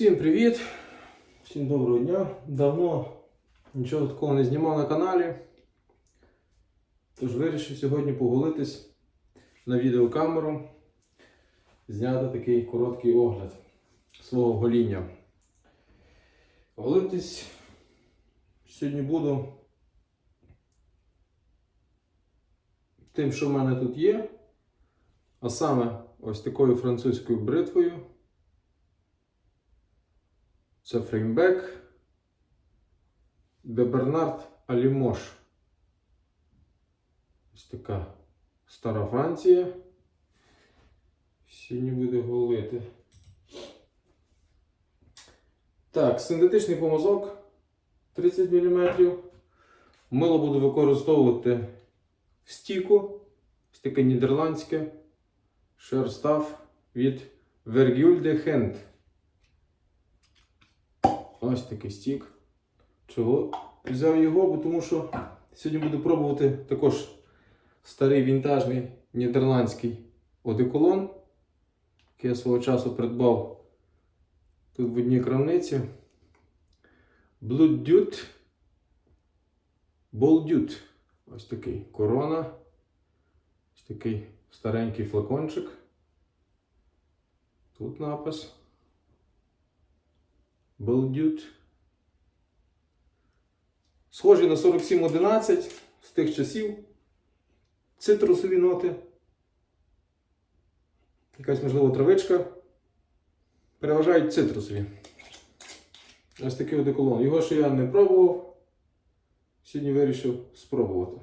Всім привіт! Всім доброго дня. Давно нічого такого не знімав на каналі. Тож вирішив сьогодні поголитись на відеокамеру, зняти такий короткий огляд свого гоління. Голитись сьогодні буду тим, що в мене тут є, а саме ось такою французькою бритвою. Це фреймбек де Бернард Алімош. Ось така стара Франція. Сьогодні буде голити. Так, синтетичний помазок 30 мм. Мило буду використовувати в стіку. Таке нідерландське шерстав від Vergul de Hand. Ось такий стік. Чого? Взяв його, бо тому що сьогодні буду пробувати також старий вінтажний нідерландський одеколон, який я свого часу придбав тут в одній крамниці. Blood. Ball Ось такий корона. Ось такий старенький флакончик. Тут напис. Балдют. Схожий на 4711 з тих часів. Цитрусові ноти. Якась, можливо, травичка. Переважають цитрусові. Ось такий одеколон. Його ще я не пробував. Сьогодні вирішив спробувати.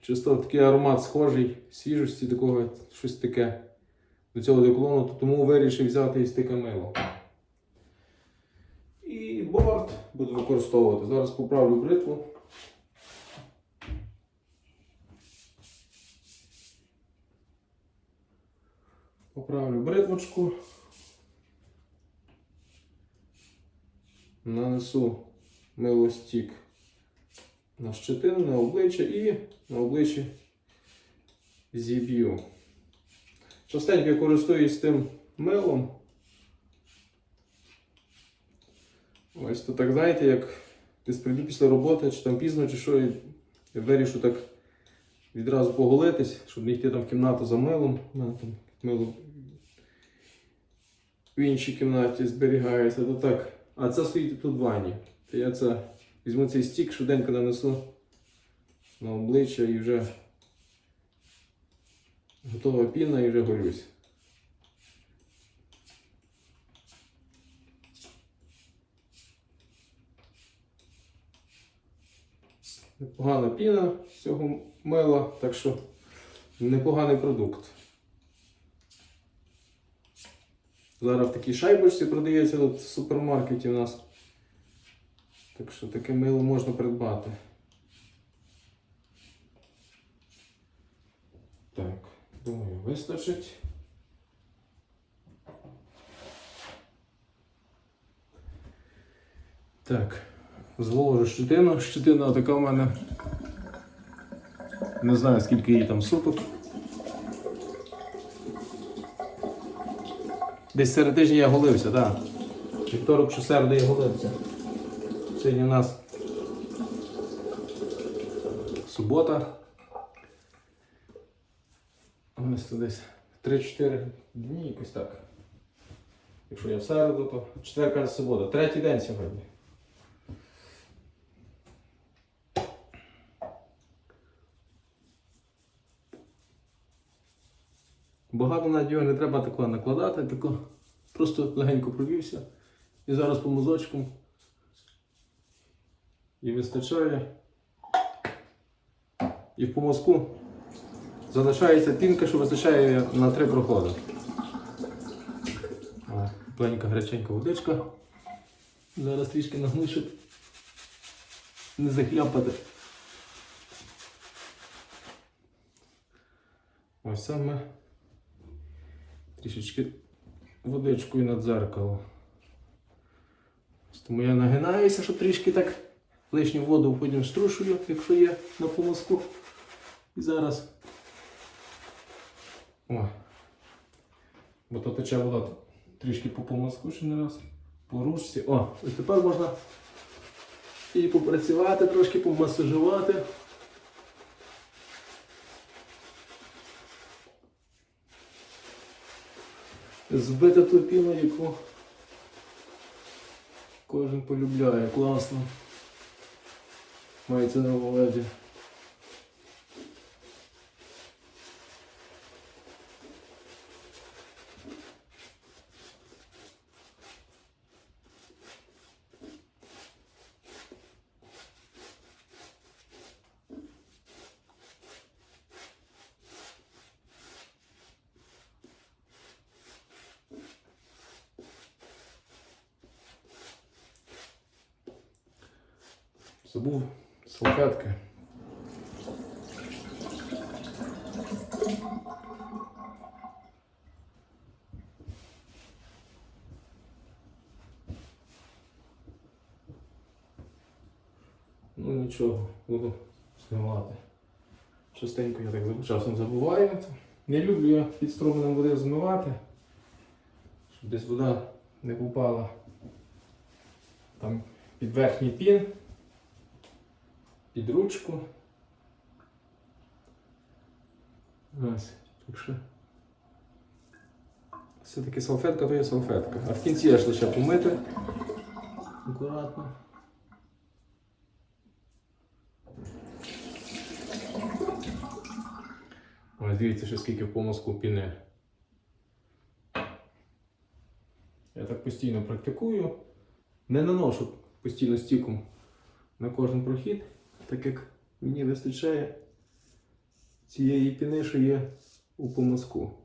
Чисто такий аромат схожий, свіжості такого, щось таке до цього одеколону, то тому вирішив взяти із таке мило. І борт буду використовувати. Зараз поправлю бритву. Поправлю бритвочку. Нанесу милостік на щетину, на обличчя і на обличчі зіб'ю. Частенько я користуюсь тим милом. Ось то так, знаєте, як десь прийду після роботи, чи там пізно, чи що, і вирішу так відразу поголитись, щоб не йти там в кімнату за милом. У мене там мило в іншій кімнаті зберігається, то так. А це стоїть тут в ванні. То я це візьму цей стік, швиденько нанесу на обличчя і вже готова піна і вже голюсь. Непогана піна з цього мила, так що непоганий продукт. Зараз в такій шайбочці продається в супермаркеті у нас. Так що таке мило можна придбати. Так, думаю, вистачить. Так, зволожу щетину. Щетина така в мене. Не знаю скільки їй там суток. Десь серед тижня я голився, так. Вівторок чи середа я голився. Сьогодні у нас субота. Ось тут десь 3-4 дні якось так. Якщо я в середу, то четверка субота. Третій день сьогодні. Багато на нього не треба такого накладати, тако просто легенько провівся. І зараз по мозочку. І вистачає. І в помазку залишається пінка, що вистачає на три проходи. О, Тепленька гаряченька водичка. Зараз трішки нагну, не захляпати. Ось саме трішечки водичкою на дзеркало. Тому я нагинаюся, щоб трішки так лишню воду потім струшую, якщо є на помазку. І зараз. О. Бо то тече вода трішки по помазку ще не раз. По ручці. О, і тепер можна і попрацювати, трошки помасажувати. Збити ту піну, яку кожен полюбляє. Класно. Мається на увазі. Забув салфетки. Ну нічого, буду змивати. Частенько я так часом забуваю. Не люблю я під струменем води змивати, щоб десь вода не попала там під верхній пін під ручку. Ось, так що. Все-таки салфетка то є салфетка. А в кінці аж лише помити. Акуратно. Ось дивіться, що скільки в помазку піни. Я так постійно практикую. Не наношу постійно стіком на кожен прохід, так як мені вистачає цієї піни, що є у помазку.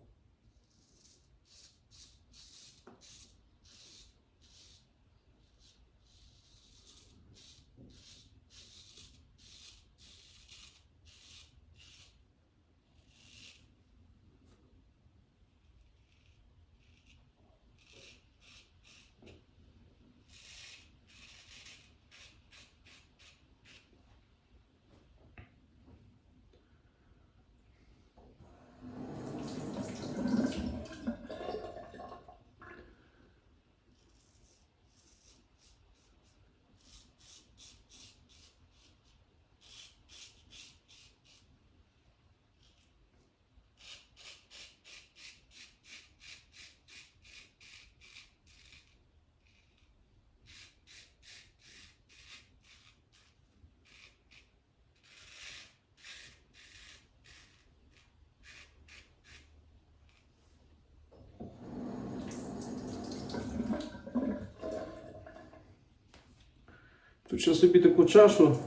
Тут собі таку чашу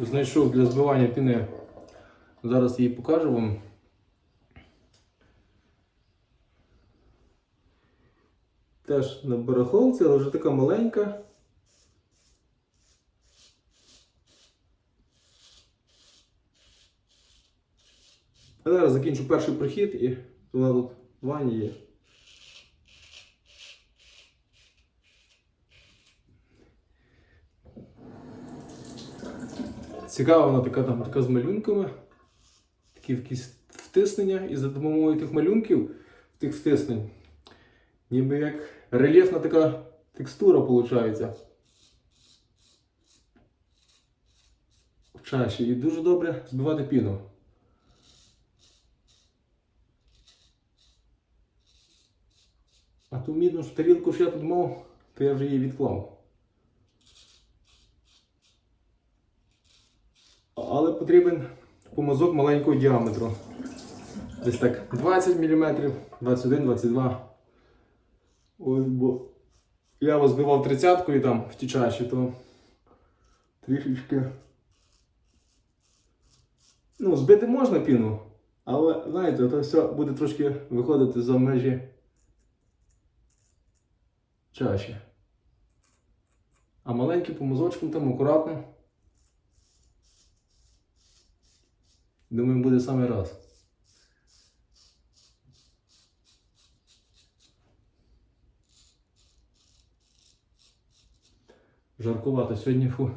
знайшов для збивання піни. Зараз її покажу вам. Теж на барахолці, але вже така маленька. Зараз закінчу перший прохід і вона тут ванні є. Цікава вона така там така з малюнками. Такі якісь втиснення, і за допомогою тих малюнків, тих втиснень, ніби як рельєфна така текстура виходить. В чаші. І дуже добре збивати піну. А ту мідну тарілку, що я тут мав, то я вже її відклав. Але потрібен помазок маленького діаметру. Десь так 20 мм, 21-22. Ось, бо я розбивав тридцяткою там в ті чаші, то трішечки. Ну, збити можна піну, але знаєте, то все буде трошки виходити за межі чаші. А маленьким помазочком там акуратно. Думаю, буде саме раз. Жаркувато сьогодні фу.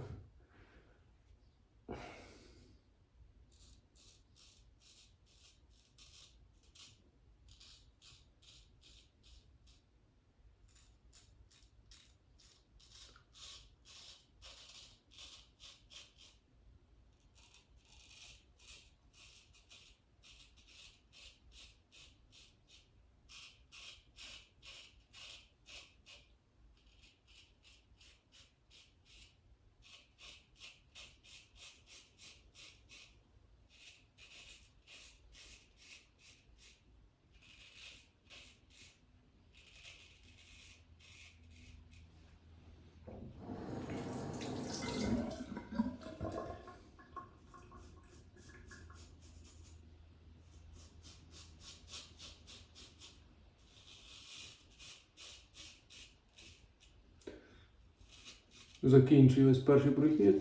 Закінчує ось перший прохід.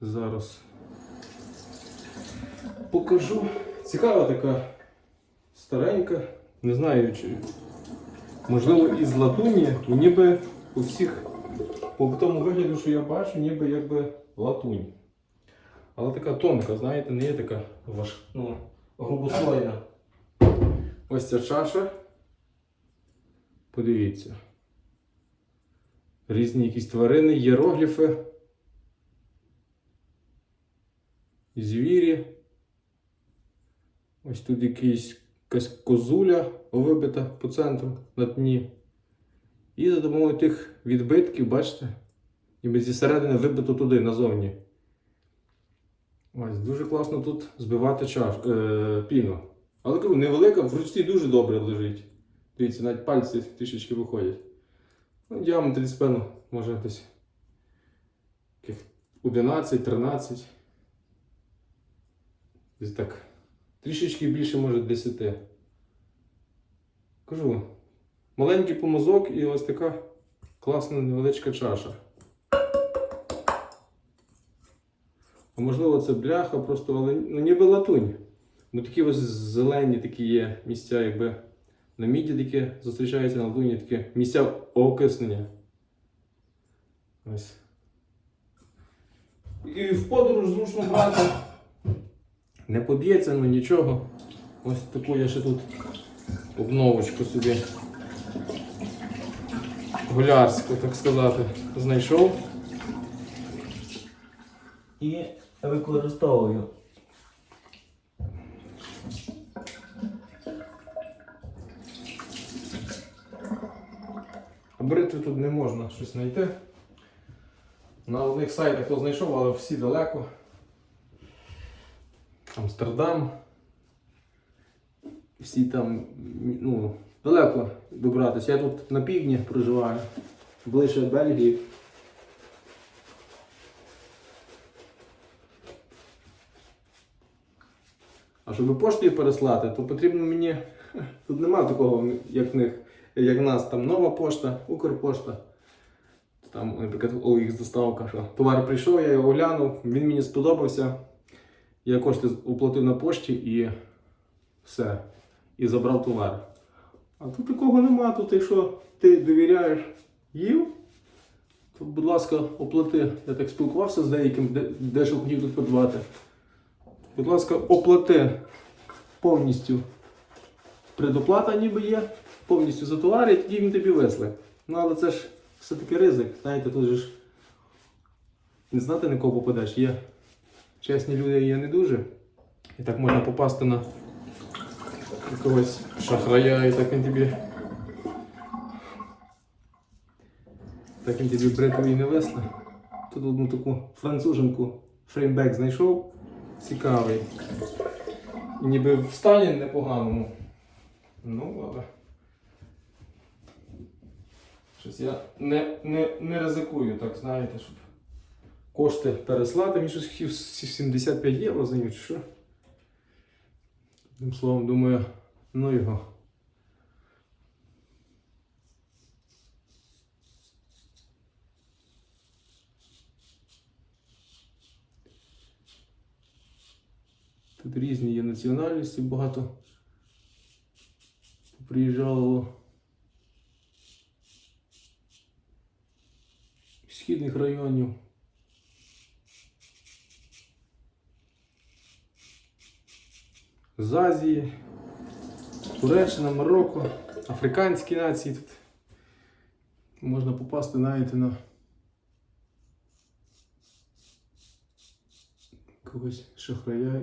Зараз покажу. Цікава така старенька. Не знаю, чи можливо із латуні, ніби у всіх по тому вигляду, що я бачу, ніби якби латунь. Але така тонка, знаєте, не є така важ... ну, грубослойна. Ось ця чаша. Подивіться. Різні якісь тварини, єрогліфи. Звірі. Ось тут якийсь, якась козуля вибита по центру на дні. І за допомогою тих відбитків, бачите, ніби зі середини вибито туди, назовні. Ось, дуже класно тут збивати чаш, е, піну. Але невелика, в руці дуже добре лежить. Дивіться, навіть пальці трішечки виходять. Ну, діаметр певно, може десь 11-13. Десь так. Трішечки більше, може, 10. Кажу, маленький помазок і ось така класна невеличка чаша. А можливо, це бляха, просто, але ну, ніби латунь. Бо такі ось зелені такі є місця, якби на міді такі зустрічаються на латуні такі місця окиснення. Ось. І в подорож зручно брати. Не поб'ється, ну нічого. Ось таку я ще тут обновочку собі. Гулярську, так сказати, знайшов. і використовую. Бритви тут не можна щось знайти. На одних сайтах хто знайшов, але всі далеко. Амстердам. Всі там ну, далеко добратися. Я тут на півдні проживаю, ближче Бельгії. А щоб поштою переслати, то потрібно мені. Тут немає такого, як в них, як в нас там нова пошта, Укрпошта. Там, наприклад, OX доставка, що товар прийшов, я його оглянув, він мені сподобався. Я кошти оплатив на пошті і все. І забрав товар. А тут такого нема. Тут, якщо ти довіряєш їм, то, будь ласка, оплати. Я так спілкувався з деяким, де, дещо хотів тут подбати. Будь ласка, оплати повністю. Предоплата ніби є, повністю за товар, і тоді він тобі весли. Ну, але це ж все-таки ризик. Знаєте, тут же ж не знати на кого попадеш. Є чесні люди, є не дуже. І так можна попасти на якогось шахрая, і так він тобі. Так він тобі бритву і не весне. Тут одну таку француженку фреймбек знайшов. Цікавий. Ніби в стані непоганому. Ну, але. Щось я не, не, не ризикую, так знаєте, щоб кошти переслати. Мені щось хотів 75 євро за нього, що. Тим словом, думаю, ну його. Тут різні є національності, багато приїжджало з східних районів. З Азії, Туреччина, Марокко, африканські нації тут. Можна попасти навіть на когось шахрая.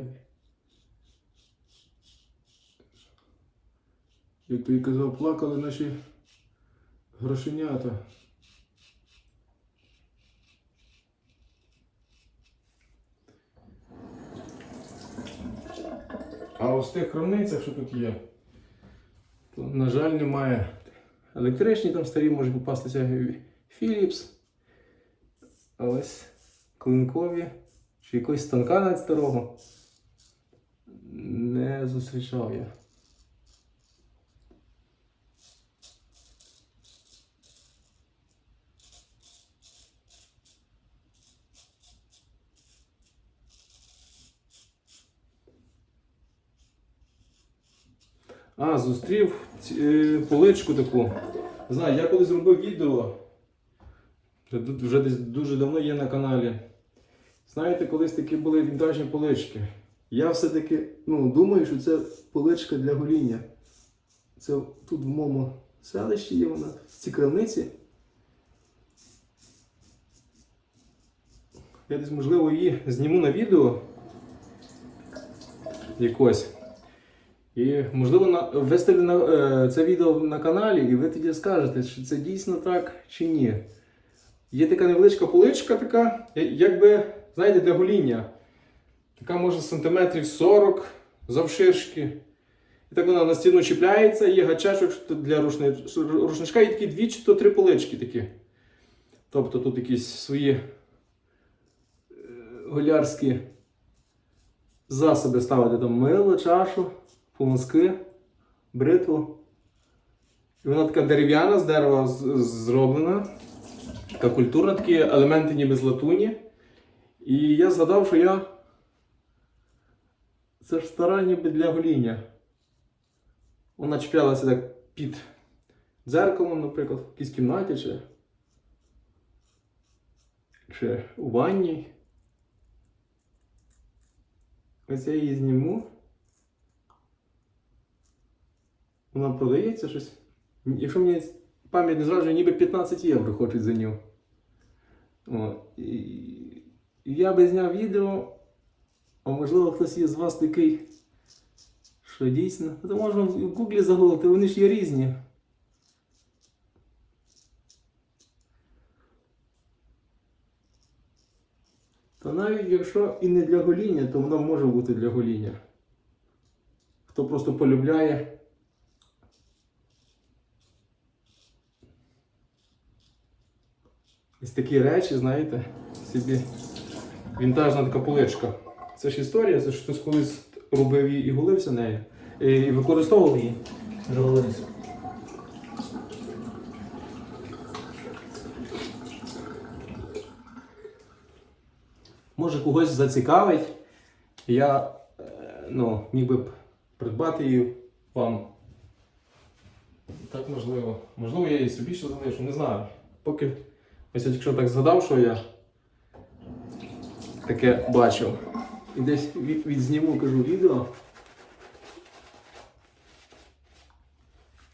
Як той казав, плакали наші грошенята. А ось тих крамницях, що тут є, то, на жаль, немає. Електричні там старі можуть попастися Philips. А ось клинкові чи якогось станка навіть старого не зустрічав я. А, зустрів е, поличку таку. Знаю, я коли зробив відео, ду- вже десь дуже давно є на каналі. Знаєте, колись такі були вінтажні полички. Я все-таки ну, думаю, що це поличка для гоління. Це тут в моєму селищі є вона, в цій крамниці. Я десь, можливо, її зніму на відео якось. І, можливо, на, виставлю на, е, це відео на каналі, і ви тоді скажете, чи це дійсно так чи ні. Є така невеличка поличка, така, я- якби, знаєте, для гоління. Така може сантиметрів 40 завширшки. І так вона на стіну чіпляється, є гачачок для рушничка, і такі дві чи то три полички такі. Тобто тут якісь свої е, голярські засоби ставити там мило, чашу, помазки, бритву. І вона така дерев'яна, з дерева зроблена. Така культурна, такі елементи ніби з латуні. І я згадав, що я. Це ж стара ніби для гоління. Вона чіплялася так під дзеркалом, наприклад, в якійсь кімнаті чи, чи у ванні. Ось я її зніму. Вона продається щось. Якщо мені пам'ять не зраджує, ніби 15 євро хочуть за нього. О, і я би зняв відео, а можливо хтось є з вас такий, що дійсно. То можна в гуглі загуглити, вони ж є різні. Та навіть якщо і не для гоління, то воно може бути для гоління. Хто просто полюбляє. Ось такі речі, знаєте, собі вінтажна така поличка. Це ж історія, це ж хтось колись робив її і голився нею. І використовував її. Договорись. Може когось зацікавить. Я е, ну, міг би придбати її вам. Так можливо. Можливо, я її собі ще залишу, не знаю. Поки ось якщо так згадав, що я таке бачив. І десь відзніму, кажу, відео.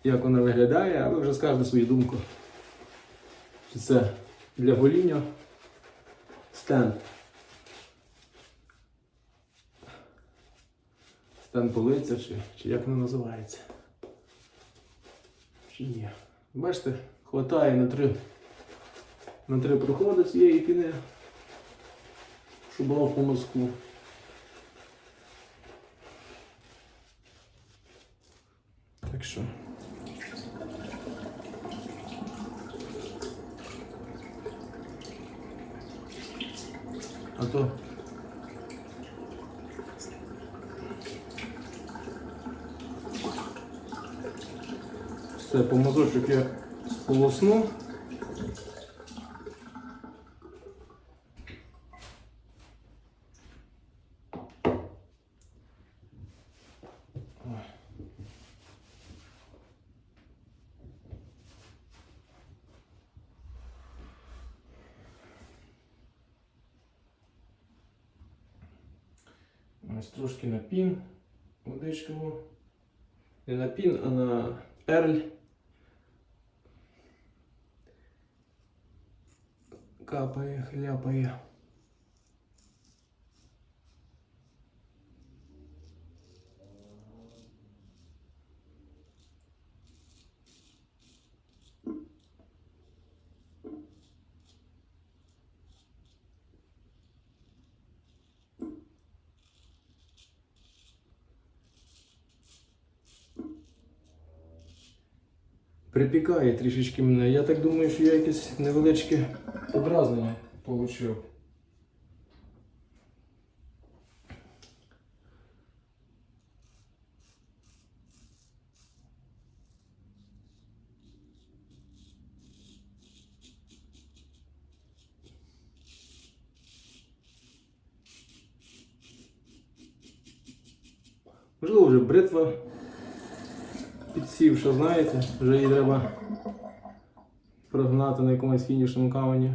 Як вона виглядає, а ви вже скажете свою думку. Чи це для гоління стенд. Стенд полиця, чи, чи як воно називається? Чи ні? Бачите, хватає на три, на три проходи цієї піни, щоб було по мозку. Так що. А то все, помазочок я сполосну. Ось трошки на пін водичку. Не на пін, а на ерль. Капає, хляпає. Припікає трішечки мене. Я так думаю, що я якесь невеличке подразнення отримав. Можливо, вже бритва знаєте, вже її треба прогнати на якомусь фінішному камені.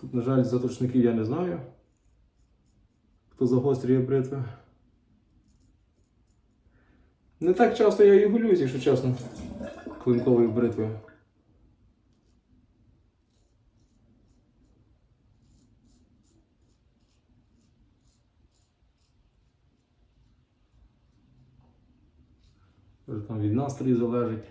Тут, на жаль, заточників я не знаю. Хто загострює бритви. Не так часто я і гулююсь, якщо чесно, клинковою бритвою. Вже там від настрою залежить.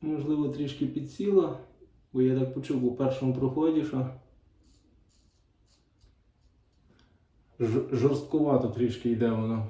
Можливо, трішки підсіла, бо я так почув у першому проході, що ж- жорсткувато трішки йде воно.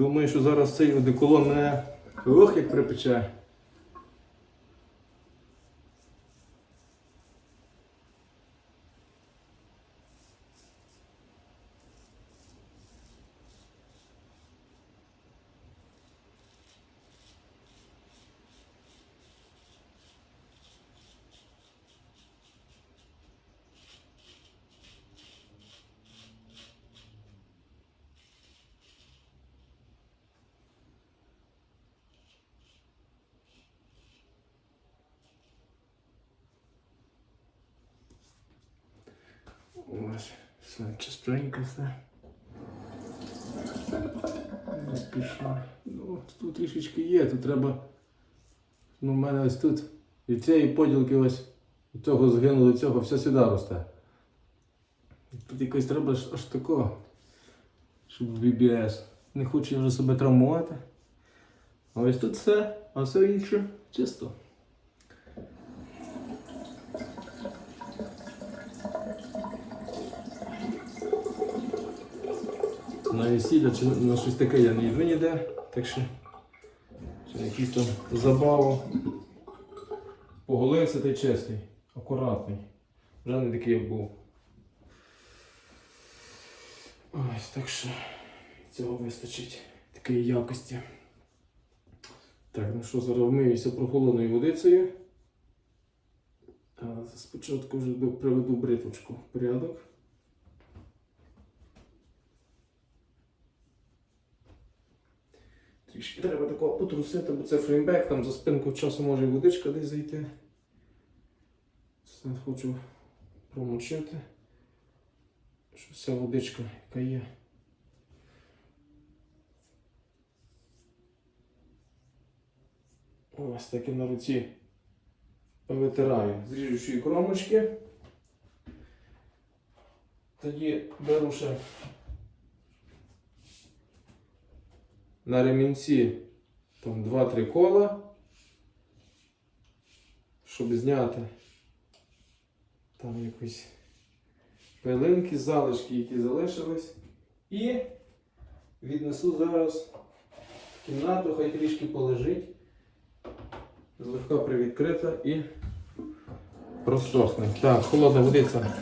Думаю, що зараз цей одеколон мене ох, як припече. Ось, все чистенько все. Не спішу. Ну, тут трішечки є, тут треба. Ну, в мене ось тут від цієї поділки ось від цього згинуло, цього все сюди росте. Тут якось треба аж, такого, щоб в BBS. Не хочу вже себе травмувати. А ось тут все, а все інше чисто. На весілля чи на щось таке я не йду так що чи якісь там забаву. Поголився та й чистий, акуратний. Вже не такий, як був. Ось так що цього вистачить такої якості. Так, ну що, зараз вмиюся прохолодною водицею. Спочатку вже приведу бритвочку в порядок. Трішки треба такого потрусити, бо це фреймбек, там за спинку часу може і водичка десь зайти. Все хочу промочити. Що вся водичка, яка є. Ось так і на руці витираю з ріжучої кромочки. Тоді беру ще на ремінці там 2-3 кола, щоб зняти там якісь пилинки, залишки, які залишились. І віднесу зараз в кімнату, хай трішки полежить, злегка привідкрита і просохне. Так, холодна водиця.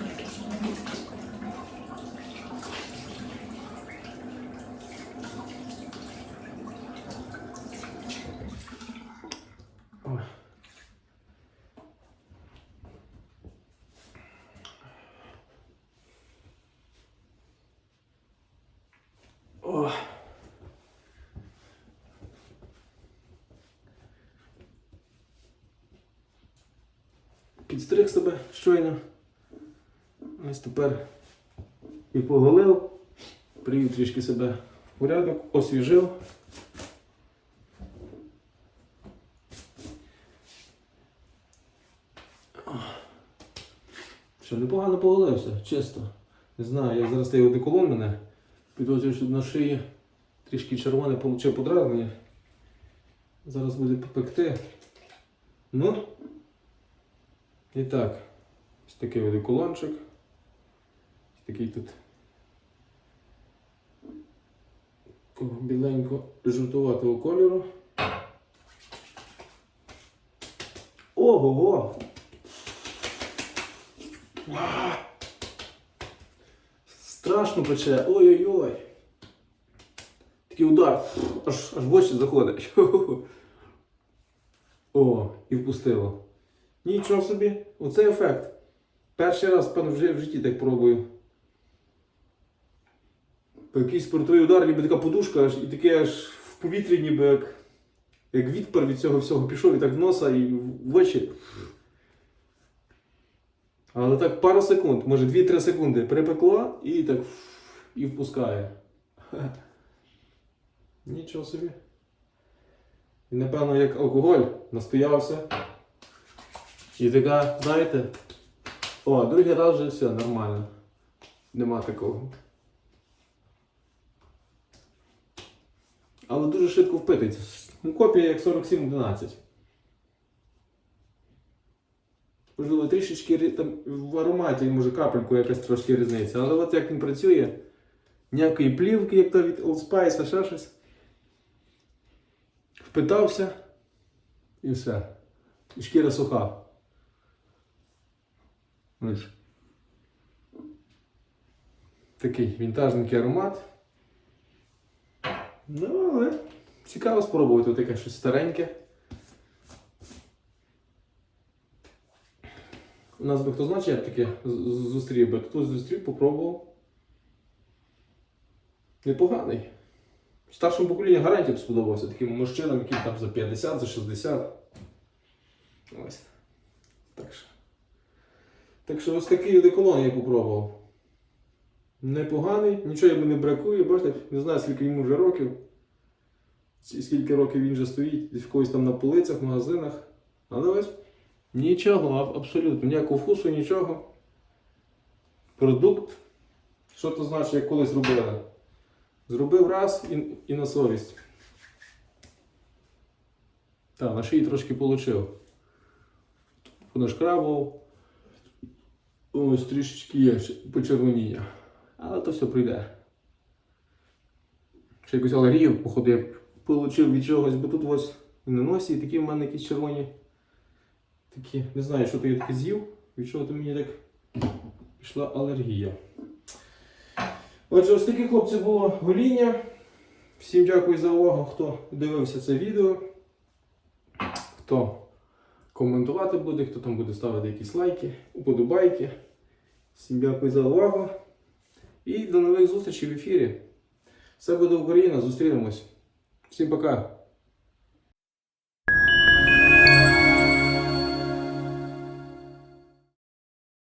Ой. О. Підстриг себе щойно. Ось тепер і поголив, привів трішки себе в порядок, освіжив. Що непогано поголився, чисто. Не знаю, як зараз той одеколон мене підозрюю, що на шиї трішки червоне получив подразнення. Зараз буде попекти. Ну. І так. Ось такий одеколончик. Такий тут. Біленько жовтуватого кольору. Ого-го! Страшно пече. Ой-ой-ой. Такий удар. Аж, аж в очі заходить. О, і впустило. Нічого собі. Оце ефект. Перший раз, певно, вже в житті так пробую. Якийсь спортовий удар, ніби така подушка, і таке аж в повітрі, ніби як, як відпар від цього всього пішов і так в носа і в очі. Але так пару секунд, може 2-3 секунди припекло і так і впускає. Нічого собі. І напевно, як алкоголь настоявся. І така, знаєте, о, другий раз вже все нормально. Нема такого. Але дуже швидко впитується. Копія як 4711. Можливо, трішечки там, в ароматі, може капельку якась трошки різниця. Але от як він працює, ніякої плівки, як то від Old Spice, ще щось. Впитався і все. І шкіра суха. Такий вінтажненький аромат. Ну, але цікаво спробувати таке щось стареньке. У нас би хто знає, чи я б таке зустрів би. Хтось зустрів, попробував. Непоганий. Старшому поколінню гарантія б сподобався таким мужчинам, яким там за 50, за 60. Ось. Так що. Так що ось такий одеколон я попробував. Непоганий, нічого йому не бракує, бачите, не знаю, скільки йому вже років. Скільки років він вже стоїть, в когось там на полицях, в магазинах. Але ось нічого, абсолютно, ніякого вкусу, нічого. Продукт. Що то значить, як колись робили? Зробив раз і, і на совість. Так, на шиї трошки получив. Понашкрабував. Ось трішечки є почервоніння. Але то все прийде. Ще якусь алергію, походу, я получив від чогось, бо тут ось і на носі, і такі в мене якісь червоні. Такі, не знаю, що то я таке з'їв, від чого то мені так пішла алергія. Отже, ось таке хлопці було гоління. Всім дякую за увагу, хто дивився це відео. Хто коментувати буде, хто там буде ставити якісь лайки, уподобайки. Всім дякую за увагу. І до нових зустрічей в ефірі. Все буде Україна, зустрінемось. Всім пока!